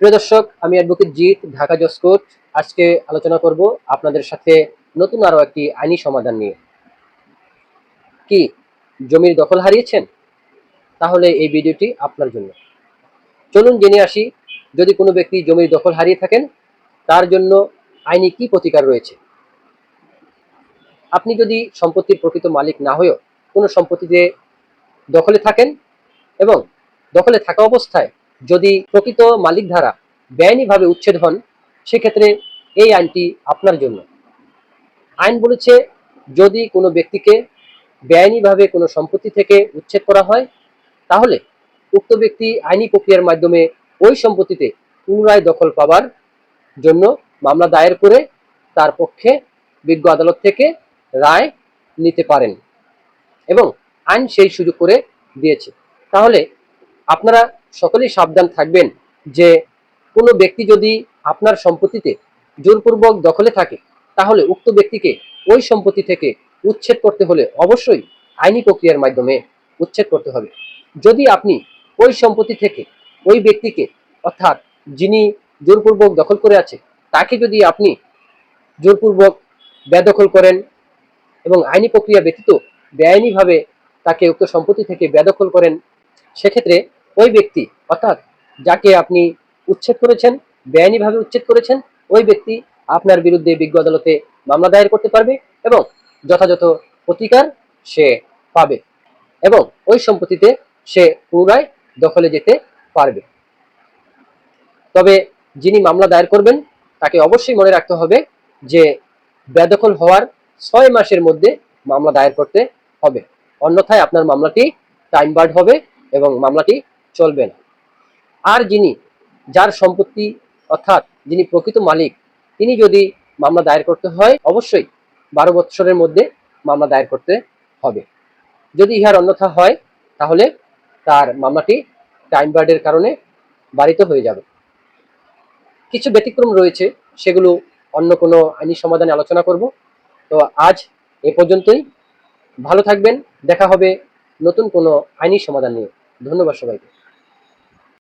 প্রিয় দর্শক, আমি অ্যাডভোকেট জিৎ, ঢাকা জসকোট আজকে আলোচনা করব আপনাদের সাথে নতুন আরও একটি আইনি সমাধান নিয়ে। কি, জমির দখল হারিয়েছেন? তাহলে এই ভিডিওটি আপনার জন্য। চলুন জেনে আসি, যদি কোনো ব্যক্তি জমির দখল হারিয়ে থাকেন, তার জন্য আইনি কি প্রতিকার রয়েছে? আপনি যদি সম্পত্তির প্রকৃত মালিক না হয়েও কোনো সম্পত্তিতে দখলে থাকেন এবং দখলে থাকা অবস্থায় যদি প্রকৃত মালিক ধারা বেআইনিভাবে উচ্ছেদ হন, সেক্ষেত্রে এই আইনটি আপনার জন্য। আইন বলেছে, যদি কোনো ব্যক্তিকে বেআইনিভাবে কোনো সম্পত্তি থেকে উচ্ছেদ করা হয়, তাহলে উক্ত ব্যক্তি আইনি প্রক্রিয়ার মাধ্যমে ওই সম্পত্তিতে পুনরায় দখল পাবার জন্য মামলা দায়ের করে তার পক্ষে বিজ্ঞ আদালত থেকে রায় নিতে পারেন এবং আইন সেই সুযোগ করে দিয়েছে। তাহলে আপনারা সকলেই সাবধান থাকবেন যে কোনো ব্যক্তি যদি আপনার সম্পত্তিতে জোরপূর্বক দখলে থাকে, তাহলে উক্ত ব্যক্তিকে ওই সম্পত্তি থেকে উচ্ছেদ করতে হলে অবশ্যই আইনি প্রক্রিয়ার মাধ্যমে উচ্ছেদ করতে হবে। যদি আপনি ওই সম্পত্তি থেকে ওই ব্যক্তিকে, অর্থাৎ যিনি জোরপূর্বক দখল করে আছে, তাকে যদি আপনি জোরপূর্বক বেদখল করেন এবং আইনি প্রক্রিয়া ব্যতীত বেআইনিভাবে তাকে উক্ত সম্পত্তি থেকে বেদখল করেন, সেক্ষেত্রে ওই ব্যক্তি, অর্থাৎ যাকে আপনি উচ্ছেদ করেছেন, বেআইনিভাবে উচ্ছেদ করেছেন, ওই ব্যক্তি আপনার বিরুদ্ধে বিজ্ঞ আদালতে মামলা দায়ের করতে পারবে এবং যথাযথ প্রতিকার সে পাবে এবং ওই সম্পত্তিতে সে পুনরায় দখলে যেতে পারবে। তবে যিনি মামলা দায়ের করবেন, তাকে অবশ্যই মনে রাখতে হবে যে বেদখল হওয়ার ছয় মাসের মধ্যে মামলা দায়ের করতে হবে। অন্যথায় আপনার মামলাটি টাইম বার্ড হবে এবং মামলাটি চলবে না। আর যিনি, যার সম্পত্তি অর্থাৎ যিনি প্রকৃত মালিক, তিনি যদি মামলা দায়ের করতে হয়, অবশ্যই বারো বৎসরের মধ্যে মামলা দায়ের করতে হবে। যদি ইহার অন্যথা হয়, তাহলে তার মামলাটি টাইম বার্ডের কারণে বাড়িতে হয়ে যাবে। কিছু ব্যতিক্রম রয়েছে, সেগুলো অন্য কোনো আইনি সমাধানে আলোচনা করব। তো আজ এ পর্যন্তই। ভালো থাকবেন, দেখা হবে নতুন কোনো আইনি সমাধান নিয়ে। ধন্যবাদ সবাইকে।